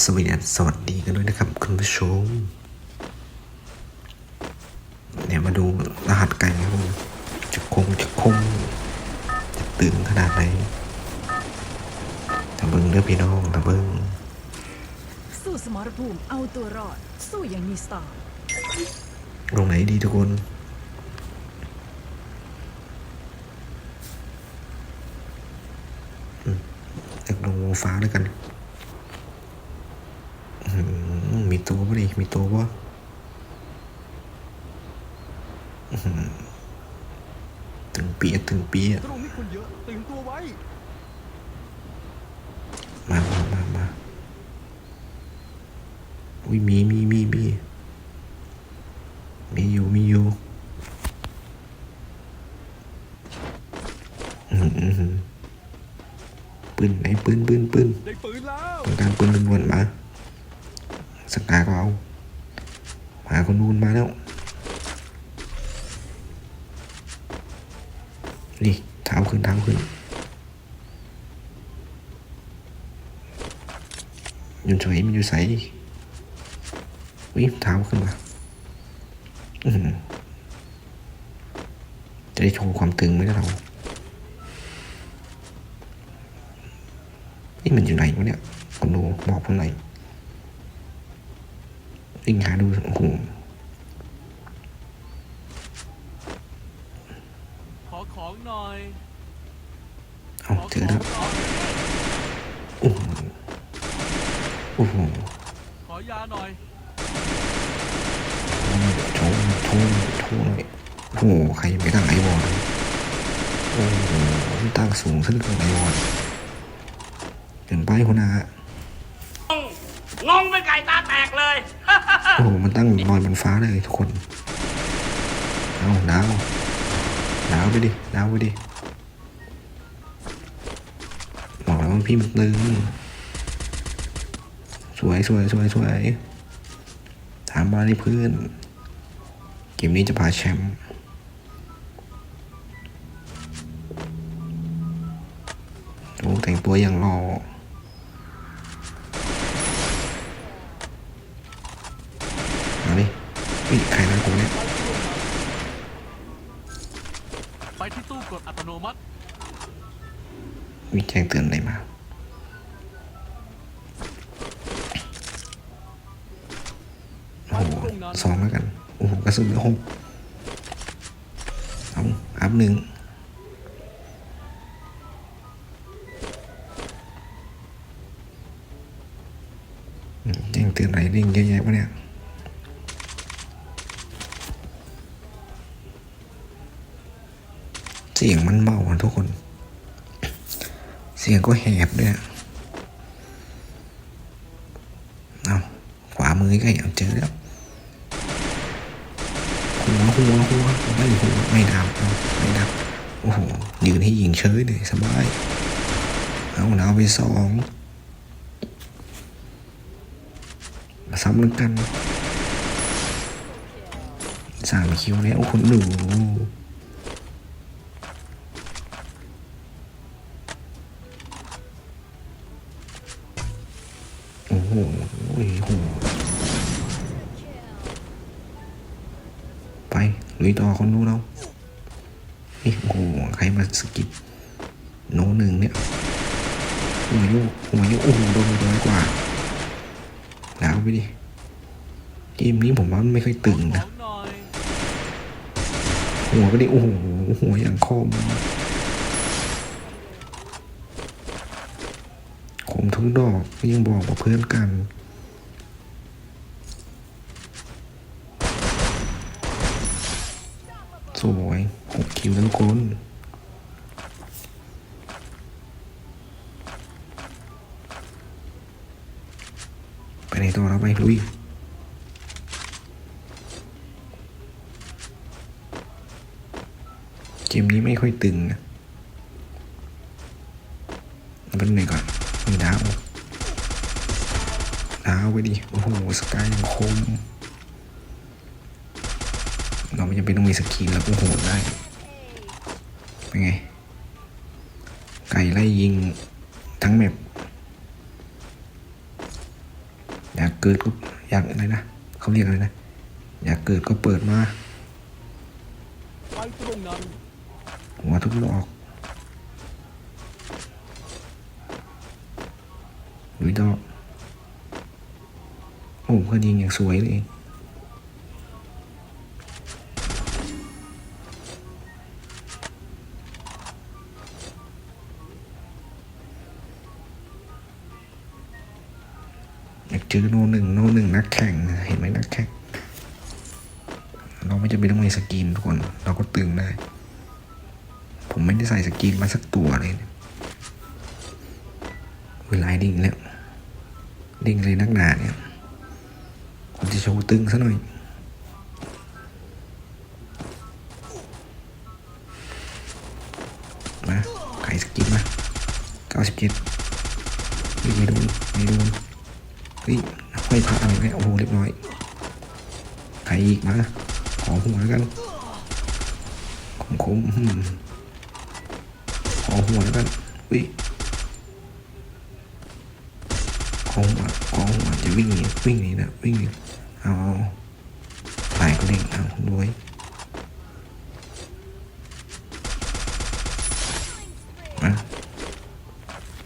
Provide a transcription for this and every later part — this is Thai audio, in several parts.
สวัสดีสวัสดีกันด้วยนะครับ คุณผู้ชม เดี๋ยวมาดูรหัสไก่ครับผมจะคงจะคงจะตึงขนาดไหนตะเบิงเด้อพี่น้องตะเบิงสู้สมรภูมิเอาตัวรอด สู้อย่างมีสไตล์ลงไหนดีทุกคนอืมอยากลงวงฟ้าด้วยกันอืมมี ตัวปะดิมีตัวปะอื้อหือตึงเปียตึงเปียตรงนี้คนเยอะตื่นตัวไว้ มามามามาอุ้ยมีมีมีมีมีอยู่มีอยู่อืมอืมอืมปืนไหนปืนปืนปืนได้ปืนแล้วต้องการปืนล้วนๆมา สักาก็เอาหาคนนู้นมาแล้ว นี่เท้าขึ้นเท้าขึ้นยุนเฉยมันอยู่ใสวิ่งเท้าขึ้นมาอื้อหือจะได้โชว์ความตึงไหมล่ะเรานี่มันอยู่ไหนวะเนี่ยคนดูบอกผมหน อยวิ่งหาดูโอ้โหขอของหน่อยเอาขอเจขอองหแล้วน่อยโอ้โหโอ้โหขอยาหน่อยโชว์โชว์โชว์หน่อยโอ้โหใครไม่ตั้งไอวอลโอ้โหตั้งสูงซะเหลือเกินไอวอลเกินไปคนนะงงเป็นไก่ตาแตกเลย โอ้โหมันตั้งลอยบนฟ้าเลยทุกคน เอาดาวดาวไปดิดาวไปดิบอกแล้วว่าพี่มันตึงสวยสวยสวยสวยถามมาดิเพื่อนเกมนี้จะพาแชมป์โอ้แต่งตัวอย่างรอมาดิ อุ้ยใครนะกูเนี่ยไปที่ตู้กดอัตโนมัติมีแจ้งเตือนอะไรมาโอ้โหสองแล้วกัน โอ้โหกระสุนเหลือหกเอาอัพหนึ่งอืมแจ้งเตือนอะไรเร่งเยอะแยะวะเนี่ย สียงมันเบาทุกคน เสียงก็แหบด้วยเอาขวามือกล้เอาเจอแล้วหัวหัวหัวไม่หัวไม่ดับไม่ดับโอ้โหยืนให้ยิงเฉยเลยสบายเอาดาวไปสองซ้ำแล้วกันสามคิวแล้วคุณห โอ้โหโอ้โหไปลุยต่อคนนู้นเรานี่โอ้โหใครมาสกิดโนหนึ่งเนี่ยหัวโยกหัวโยกโอ้โหโดนน้อยกว่าดาวไปดิเกมนี้ผมว่ามันไม่ค่อยตึงนะหัวก็ดิโอ้โหหัวอย่างคม คมทุกดอกยังบอกกับเพื่อนกัน สวยหกคิวทั้งคนไปไหนต่อแล้วไปลุยเกมนี้ไม่ค่อยตึงนะมันเป็นไงก่อน มีดาวดาวไปดิ โอ้โห สกายยังคม เราไม่จำเป็นต้องมีสกินแล้วก็โหดได้ เป็นไง ไก่ไล่ยิงทั้งแมปอยากเกิดก็อยากอะไรนะ เขาเรียกอะไรนะ อยากเกิดก็เปิดมาหัวทุกดอก ลุยดอกโอ้เพื่อนยิงอย่างสวยเลยอยากเจอโนหนึ่งโนหนึ่งนักแข่งเห็นไหมนักแข่ง เราไม่จำเป็นต้องมีสกินทุกคน เราก็ตึงได้ ผมไม่ได้ใส่สกินมาสักตัวเลยเนี่ยเวลาดิ่งแล้ว ดิ่งเลยนักหนาเนี่ยผมจะโชว์ตึงซะหน่อย มาไข่สกินมาเก้าสิบเจ็ดไม่โดนไม่โดนเฮ้ยห้อยพระอะไรเนี่ยโอ้โหเรียบร้อยไข่อีกมาขอหัวแล้วกันคมคมๆอืมขอหัวแล้วกันอุ้ย ขอหัวขอหัวจะวิ่งหนีวิ่งหนีนะวิ่งหนีเอาตายก็เด้งเอารวยมา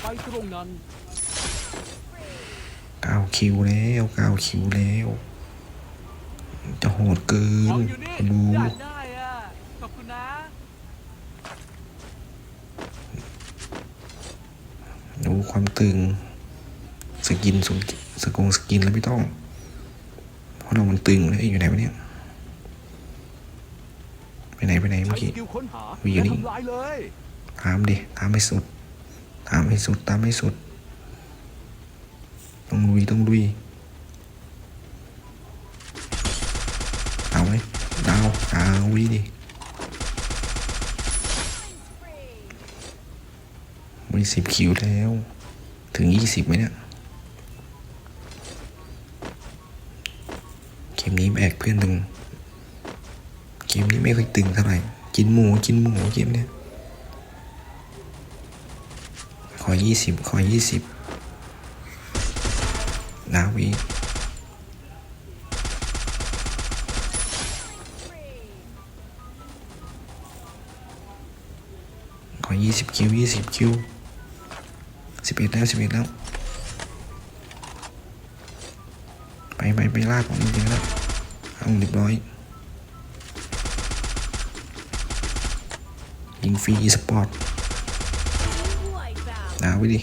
ไปตรงนั้นเก้าคิวแล้วเก้าคิวแล้ว จะโหดเกินดูกดูความตึง สกินสงสกงสกินแล้วไม่ต้อง เพราะเรามันตึงแล้วเอ้ยอยู่ไหนวะเนี่ย ไปไหนไปไหนใช้เมื่อสกี้กิลค้นหาวิ่งอยู่และนี่ทำลายเลยตามดิตามให้สุด ตามให้สุด ตามให้สุด ต้องลุยต้องลุยเอาไหมดาวเอาวิดิมีสิบคิวแล้ว ถึงยี่สิบไหมเนี่ย เกม นี้แบกเพื่อนตึง เกมนี้ไม่ค่อยตึงเท่าไหร่ กินหมูกินหมูเกมเนี้ยขอยี่สิบขอยี่สิบนาวีขอยี่สิบคิวยี่สิบคิวสิบเอ็ดแล้วสิบเอ็ดแล้ว ไปไปไป ลากของจริงๆแล้วเอาเรียบร้อยยิงฟรีอีสปอร์ตเอาไปดิ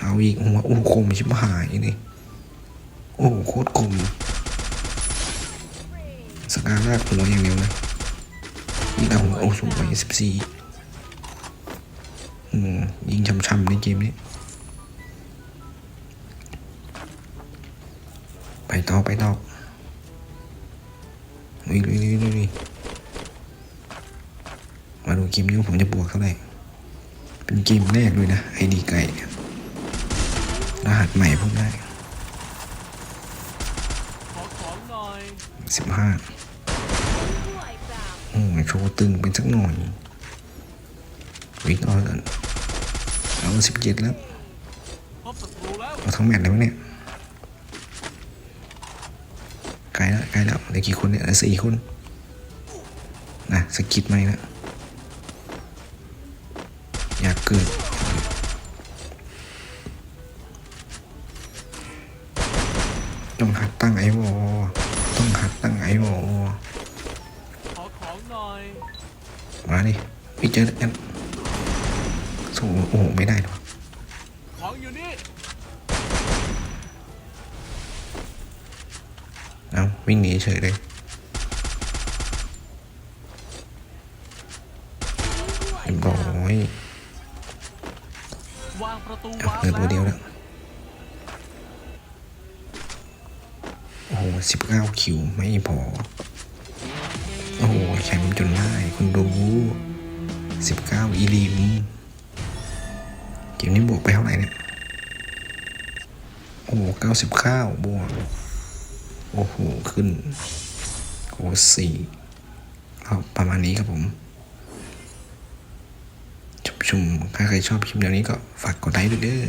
เอาอีกหัวโอ้โหคมชิบหายนี่โอ้โหโคตรคมสกาลากหัวอย่างเดียวเลยยิงเอาหัวโอ้สูงไปสิบสี่อืมยิงช้ำๆในเกมนี้ ต่อไปต่อลุยลุยลุยลุยมาดูเกมนี้ว่ผมจะบวกเท่าไหร่เป็นเกมแรกด้วยนะไอดีไก่เนี่ยรหัสใหม่พวกได้สิบห้าโอ้ยโชว์ตึงเป็นสักหน่อยวิ่งเอาเอาสิบเจ็ดแล้วพบศัตรูแล้วเอาทั้งแมตช์เลยวะเนี่ยไกลแล้วไกลแล้วเหลือกี่คนเนี่ยเหลือสี่คนนะสกิดไหมนะอยากเกิดต้องหัดตั้งไอวอต้องหัดตั้งไอวอขอของหน่อยมาดิไม่เจอกันสู้โอ้โหไม่ได้หรอกของอยู่นี่ วิ่งหนีเฉยเลยเรียบร้อยวางประตูเอาวางเหลือตัวเดียวแล้ว โอ้โหสิบเก้าคิวไม่พอ โอ้โหแชมป์จนได้คุณดูสิบเก้าอีลิมเกมนี้บวกไปเท่าไหร่เนี่ย โอ้โหเก้าสิบข้าบวก โอ้โห ขึ้นโอ้สี่เอาประมาณนี้ครับผมชุมชมถ้าใครชอบคลิปแนวนี้ก็ฝากกดไลค์ด้วยเด้อ